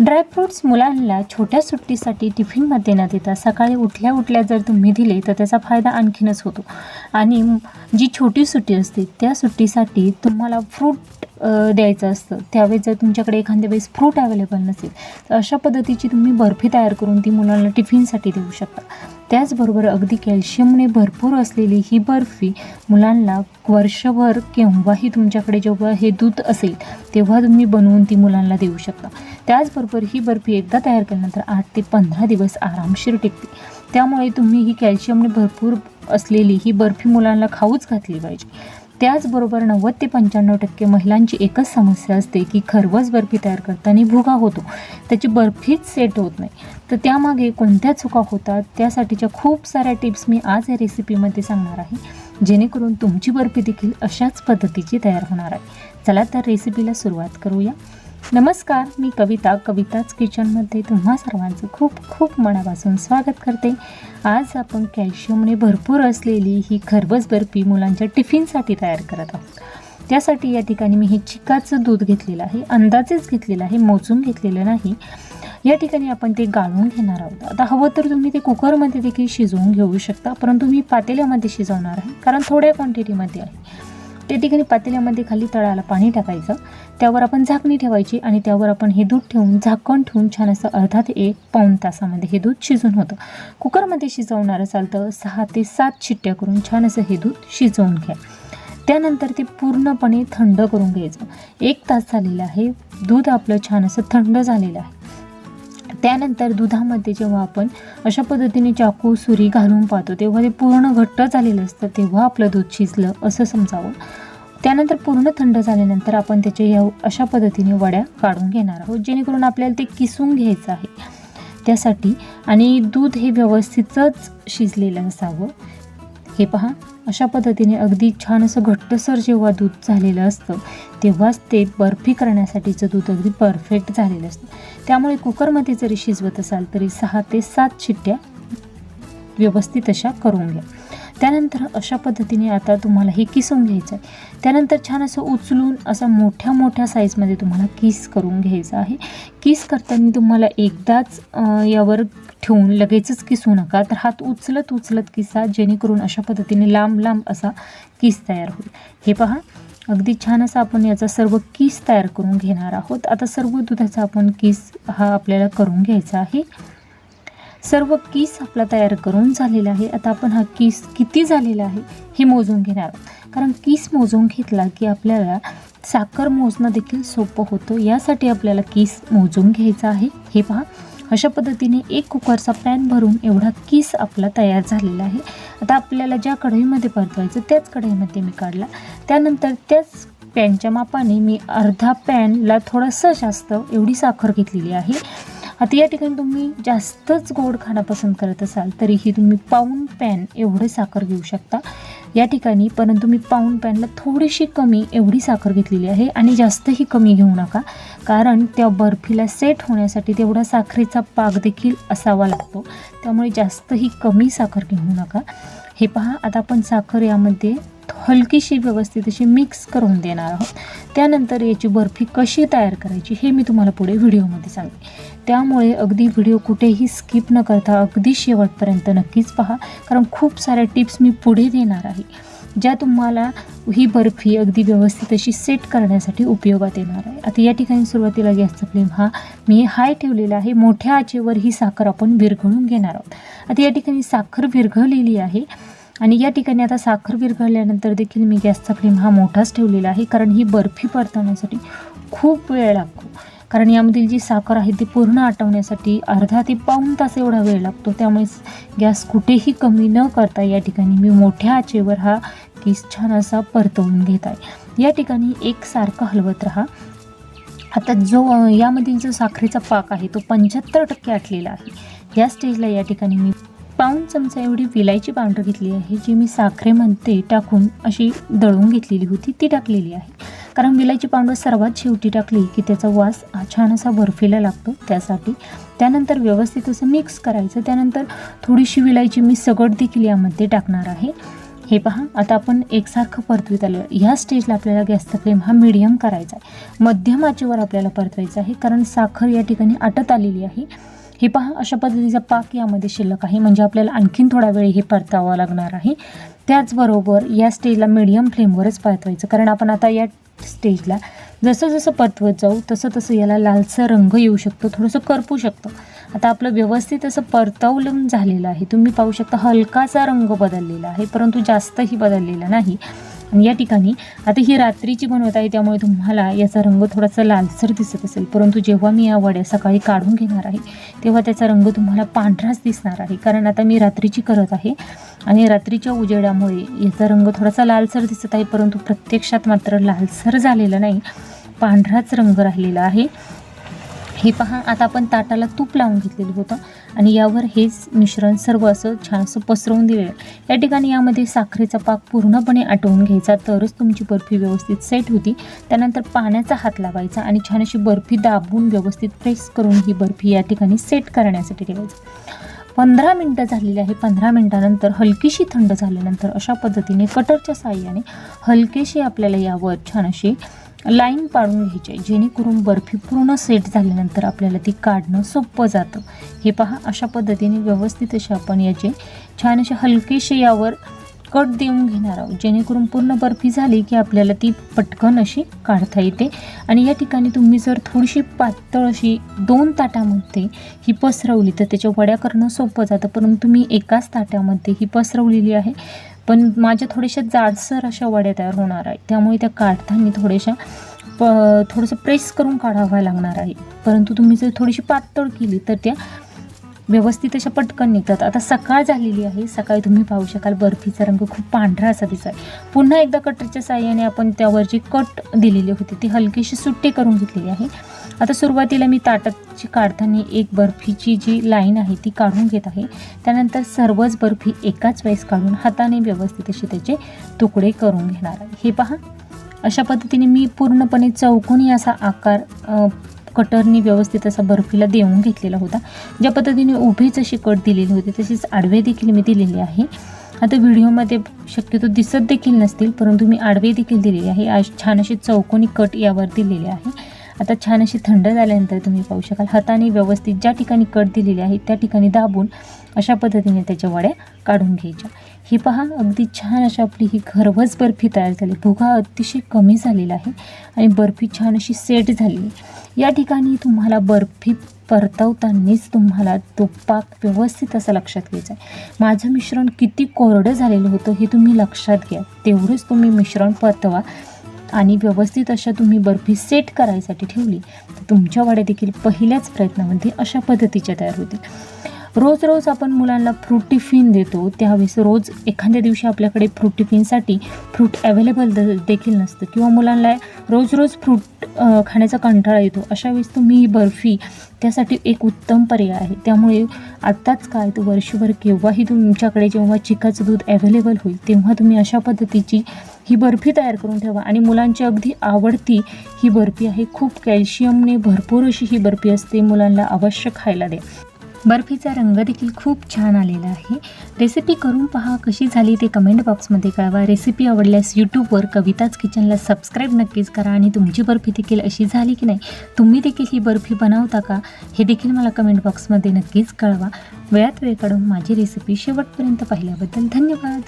Dry fruits मुलांना छोट्या सुट्टीसाठी टिफिनमध्ये न देता सकाळी उठल्या उठल्या जर तुम्ही दिले तर त्याचा फायदा आणखीनच होतो. आणि जी छोटी सुट्टी असते त्या सुट्टीसाठी तुम्हाला फ्रूट द्यायचं असतं. त्यावेळेस जर तुमच्याकडे एखाद्या वेळेस फ्रूट अवेलेबल नसेल तर अशा पद्धतीची तुम्ही बर्फी तयार करून ती मुलांना टिफिनसाठी देऊ शकता. त्याचबरोबर अगदी कॅल्शियमने भरपूर असलेली ही बर्फी मुलांना वर्षभर केव्हाही तुमच्याकडे जेव्हा हे दूध असेल तेव्हा तुम्ही बनवून ती मुलांना देऊ शकता. त्याचबरोबर ही बर्फी एकदा तयार केल्यानंतर आठ ते पंधरा दिवस आरामशीर टिकते. त्यामुळे तुम्ही ही कॅल्शियमने भरपूर असलेली ही बर्फी मुलांना खाऊच घातली पाहिजे. त्याचबरोबर नव्वद ते पंच्याण्णव टक्के महिलांची एकच समस्या असते की खरवस बर्फी तयार करताना भुगा होतो. त्याची बर्फीच सेट होत नाही. तर त्यामागे कोणत्या चुका होतात त्यासाठीच्या खूप साऱ्या टिप्स मी आज या रेसिपीमध्ये सांगणार आहे. जेणेकरून तुमची बर्फी देखील अशाच पद्धतीची तयार होणार आहे. चला तर रेसिपीला सुरुवात करूया. नमस्कार मी कविता. कविताच किचनमध्ये तुम्हा सर्वांचं खूप खूप मनापासून स्वागत करते. आज आपण कॅल्शियमने भरपूर असलेली ही खरबस बर्फी मुलांच्या टिफिनसाठी तयार करत आहोत. त्यासाठी या ठिकाणी मी हे चिकाचं दूध घेतलेलं आहे अंदाजेच घेतलेलं आहे मोजून घेतलेलं नाही. या ठिकाणी आपण ते गाळून घेणार आहोत. आता हवं तर तुम्ही ते कुकरमध्ये देखील शिजवून घेऊ शकता परंतु मी पातेल्यामध्ये शिजवणार आहे कारण थोड्या क्वांटिटीमध्ये आहे. त्या ठिकाणी पातेल्यामध्ये खाली तळाला पाणी टाकायचं. त्यावर आपण झाकणी ठेवायची आणि त्यावर आपण हे दूध ठेवून झाकण ठेवून छान असं अर्धा ते एक पाऊण तासामध्ये हे दूध शिजून होतं. कुकरमध्ये शिजवणार असाल तर सहा ते सात शिट्ट्या करून छान असं हे दूध शिजवून घ्या. त्यानंतर ते पूर्णपणे थंड करून घ्यायचं. एक तास झालेला आहे. दूध आपलं छान असं थंड झालेलं आहे. त्यानंतर दुधामध्ये जेव्हा आपण अशा पद्धतीने चाकू सुरी घालून पाहतो तेव्हा ते पूर्ण घट्ट झालेलं असतं तेव्हा आपलं दूध शिजलं असं समजावं. त्यानंतर पूर्ण थंड झाल्यानंतर आपण त्याच्या या अशा पद्धतीने वड्या काढून घेणार आहोत जेणेकरून आपल्याला ते किसून घ्यायचं आहे. त्यासाठी आणि दूध हे व्यवस्थितच शिजलेलं असावं हे पहा अशा पद्धतीने अगदी छान असं घट्टसर जेव्हा दूध झालेलं असतं तेव्हाच ते बर्फी करण्यासाठीचं दूध अगदी परफेक्ट झालेलं असतं. त्यामुळे कुकरमध्ये जरी शिजवत असाल तरी सहा ते सात शिट्ट्या व्यवस्थित अशा करून घ्या. त्यानंतर अशा पद्धतीने आता तुम्हाला हे किसून घ्यायचं आहे. त्यानंतर छान असं उचलून असं मोठ्या मोठ्या साईजमध्ये तुम्हाला किस करून घ्यायचं आहे. किस करताना तुम्हाला एकदाच यावर ठेवून लगेचच किसू नका. तर हात उचलत उचलत किसा जेणेकरून अशा पद्धतीने लांब लांब असा किस तयार होईल. हे पहा अगदी छान असा आपण याचा सर्व किस तयार करून घेणार आहोत. आता सर्व दुधाचा आपण किस हा आपल्याला करून घ्यायचा आहे. सर्व किस आपला तयार करून झालेला आहे. आता आपण हा किस किती झालेला आहे हे मोजून घेणार आहोत. कारण कीस मोजून घेतला की आपल्याला साखर मोजणं देखील सोपं होतं. यासाठी आपल्याला कीस मोजून घ्यायचा आहे. हे पहा. अशा पद्धतीने एक कुकरचा पॅन भरून एवढा किस आपला तयार झालेला आहे. आता आपल्याला ज्या कढईमध्ये परतवायचं त्याच कढईमध्ये मी काढला. त्यानंतर त्याच पॅनच्या मापाने मी अर्धा पॅनला थोडंसं जास्त एवढी साखर घेतलेली आहे. आता या ठिकाणी तुम्ही जास्तच गोड खाणं पसंत करत असाल तरीही तुम्ही पाऊण पॅन एवढे साखर घेऊ शकता. या ठिकाणी परंतु मी पाऊण पॅनला थोडीशी कमी एवढी साखर घेतलेली आहे आणि जास्तही कमी घेऊ नका कारण त्या बर्फीला सेट होण्यासाठी तेवढा साखरेचा पाक देखील असावा लागतो. त्यामुळे जास्तही कमी साखर घेऊ नका. हे पहा आता आपण साखर यामध्ये हलकीशी व्यवस्थित अशी मिक्स करून देणार आहोत. त्यानंतर याची बर्फी कशी तयार करायची हे मी तुम्हाला पुढे व्हिडिओमध्ये सांगते त्यामुळे अगदी व्हिडिओ कुठेही स्किप न करता अगदी शेवटपर्यंत नक्कीच पहा. कारण खूप साऱ्या टिप्स मी पुढे देणार आहे. ज्या तुम्हाला ही बर्फी अगदी व्यवस्थित अशी सेट करण्यासाठी उपयोगात येणार आहे. आता या ठिकाणी सुरुवातीला गॅसचा फ्लेम हा मी हाय ठेवलेला आहे. मोठ्या आचेवर ही साखर आपण विरघळून घेणार आहोत. आता या ठिकाणी साखर विरघळलेली आहे. आणि या ठिकाणी आता साखर विरघळल्यानंतर देखील मी गॅसचा फ्लेम हा मोठाच ठेवलेला आहे कारण ही बर्फी परतवण्यासाठी खूप वेळ लागतो. कारण यामधील जी साखर आहे ती पूर्ण आटवण्यासाठी अर्धा ते पाऊण तास एवढा वेळ लागतो. त्यामुळे गॅस कुठेही कमी न करता या ठिकाणी मी मोठ्या आचेवर हा केस छान असा परतवून घेत आहे. या ठिकाणी एकसारखं हलवत राहा. आता जो यामधील जो साखरेचा पाक आहे तो पंच्याहत्तर टक्के आटलेला आहे. या स्टेजला या ठिकाणी मी पाऊण चमचा एवढी विलायची पावडर घेतली आहे जी मी साखरेमध्ये टाकून अशी दळून घेतलेली होती ती टाकलेली आहे. कारण विलायची पावडर सर्वात शेवटी टाकली की त्याचा वास हा छान असा बर्फीला लागतो त्यासाठी. त्यानंतर व्यवस्थित असं मिक्स करायचं त्यानंतर थोडीशी विलायची मी सगट देखील यामध्ये टाकणार आहे. हे पहा आता आपण एकसारखं परतवीत आलो ह्या स्टेजला आपल्याला गॅसचा फ्लेम हा मिडियम करायचा आहे. मध्यम आचेवर आपल्याला परतवायचं आहे कारण साखर या ठिकाणी आटत आलेली आहे. हे पहा अशा पद्धतीचा पाक यामध्ये शिल्लक आहे. म्हणजे आपल्याला आणखीन थोडा वेळ हे परतावा लागणार आहे. त्याचबरोबर या स्टेजला मिडियम फ्लेमवरच परतवायचं. कारण आपण आता या स्टेजला जसं जसं परतवत जाऊ तसं तसं याला लालसा रंग येऊ शकतो थोडंसं करपू शकतो. आता आपलं व्यवस्थित असं परतवलं झालेलं आहे. तुम्ही पाहू शकता हलकासा रंग बदललेला आहे परंतु जास्तही बदललेला नाही. या ठिकाणी आता ही रात्रीची बनवत आहे त्यामुळे तुम्हाला याचा रंग थोडासा लालसर दिसत असेल. परंतु जेव्हा मी या वड्या सकाळी काढून घेणार आहे तेव्हा त्याचा रंग तुम्हाला पांढराच दिसणार आहे. कारण आता मी रात्रीची करत आहे आणि रात्रीच्या उजेडामुळे याचा रंग थोडासा लालसर दिसत आहे परंतु प्रत्यक्षात मात्र लालसर झालेला नाही. पांढराच रंग राहिलेला आहे. हे पहा आता आपण ताटाला तूप लावून घेतलेलं होतं. आणि यावर हेच मिश्रण सर्व असं छान असं पसरवून दिलेलं या ठिकाणी यामध्ये साखरेचा पाक पूर्णपणे आटवून घ्यायचा तरच तुमची बर्फी व्यवस्थित सेट होती. त्यानंतर पाण्याचा हात लावायचा आणि छान अशी बर्फी दाबून व्यवस्थित प्रेस करून ही बर्फी या ठिकाणी सेट करण्यासाठी ठेवायचं. पंधरा मिनटं झालेली आहे. पंधरा मिनटानंतर हलकीशी थंड झाल्यानंतर अशा पद्धतीने कटरच्या साह्याने हलकीशी आपल्याला यावर छान अशी लाईन पाडून घ्यायची आहे. जेणेकरून बर्फी पूर्ण सेट झाल्यानंतर आपल्याला ती काढणं सोपं जातं. हे पहा अशा पद्धतीने व्यवस्थित असे आपण याचे छान असे हलकेसे यावर कट देऊन घेणार आहोत. जेणेकरून पूर्ण बर्फी झाली की आपल्याला ती पटकन अशी काढता येते. आणि या ठिकाणी तुम्ही जर थोडीशी पातळ अशी दोन ताटामध्ये ही पसरवली तर त्याच्या वड्या करणं सोपं जातं. परंतु मी एकाच ताट्यामध्ये ही पसरवलेली आहे. पण माझ्या थोड्याशा जाडसर अशा वड्या तयार होणार आहे त्यामुळे त्या काढताना थोड्याशा प थोडंसं प्रेस करून काढाव्या लागणार आहे परंतु तुम्ही जर थोडीशी पातळ केली तर त्या व्यवस्थित अशा पटकन निघतात. आता सकाळ झालेली आहे. सकाळी तुम्ही पाहू शकाल बर्फीचा रंग खूप पांढरा असा दिसत आहे पुन्हा एकदा कटरच्या साह्याने आपण त्यावर जी कट दिलेली होती ती हलकीशी सुट्टी करून घेतलेली आहे. आता सुरुवातीला मी ताटाची काढताना एक बर्फीची जी लाईन आहे ती काढून घेत आहे. त्यानंतर सर्वच बर्फी एकाच वेळेस काढून हाताने व्यवस्थित असे त्याचे तुकडे करून घेणार आहे. हे पहा. अशा पद्धतीने मी पूर्णपणे चौकोनी असा आकार कटरनी व्यवस्थित असा बर्फीला देऊन घेतलेला होता. ज्या पद्धतीने उभीच अशी कट दिलेली होती तशीच आडवे देखील मी दिलेली आहे. आता व्हिडिओमध्ये शक्यतो दिसत देखील नसतील परंतु मी आडवे देखील दिलेले आहे. आज छान अशी चौकोनी कट यावर दिलेले आहे. आता छान अशी थंड झाल्यानंतर तुम्ही पाहू शकाल हाताने व्यवस्थित ज्या ठिकाणी कट दिलेली आहे त्या ठिकाणी दाबून अशा पद्धतीने त्याच्या वड्या काढून घ्यायच्या. ही पहा अगदी छान अशी आपली ही घरभस बर्फी तयार झाली. भुगा अतिशय कमी झालेला आहे आणि बर्फी छान अशी सेट झाली. आहे या ठिकाणी तुम्हाला बर्फी परतवतानाच तुम्हाला तो पाक व्यवस्थित असं लक्षात घ्यायचा आहे. माझं मिश्रण किती कोरडं झालेलं होतं हे तुम्ही लक्षात घ्या. तेवढंच तुम्ही मिश्रण परतवा. आणि व्यवस्थित अशा तुम्ही बर्फी सेट करायसाठी ठेवली तर तुमच्या वड्या देखील पहिल्याच प्रयत्नामध्ये अशा पद्धतीच्या तयार होतील. रोज रोज आपण मुलांना फ्रूट टिफिन देतो त्यावेळेस रोज एखाद्या दिवशी आपल्याकडे फ्रूट टिफिनसाठी फ्रूट अवेलेबल द देखील नसतं. किंवा मुलांना रोज रोज फ्रूट खाण्याचा कंटाळा येतो अशा वेळेस तुम्ही ही बर्फी त्यासाठी एक उत्तम पर्याय आहे. त्यामुळे आत्ताच काय तर वर्षभर केव्हाही तुमच्याकडे जेव्हा चिकाचं दूध अवेलेबल होईल तेव्हा तुम्ही अशा पद्धतीची ही बर्फी तयार करून ठेवा. आणि मुलांची अगदी आवडती ही बर्फी आहे. खूप कॅल्शियमने भरपूर अशी ही बर्फी असते. मुलांना अवश्य खायला द्या. बर्फीचा रंग देखील खूप छान आलेला आहे. रेसिपी करून पहा कशी झाली ते कमेंट बॉक्समध्ये कळवा. रेसिपी आवडल्यास यूट्यूबवर कविताच किचनला सबस्क्राईब नक्कीच करा. आणि तुमची बर्फी देखील अशी झाली की नाही तुम्ही देखील ही बर्फी बनवता का हे देखील मला कमेंट बॉक्समध्ये नक्कीच कळवा. वेळात वेळ काढून माझी रेसिपी शेवटपर्यंत पाहिल्याबद्दल धन्यवाद.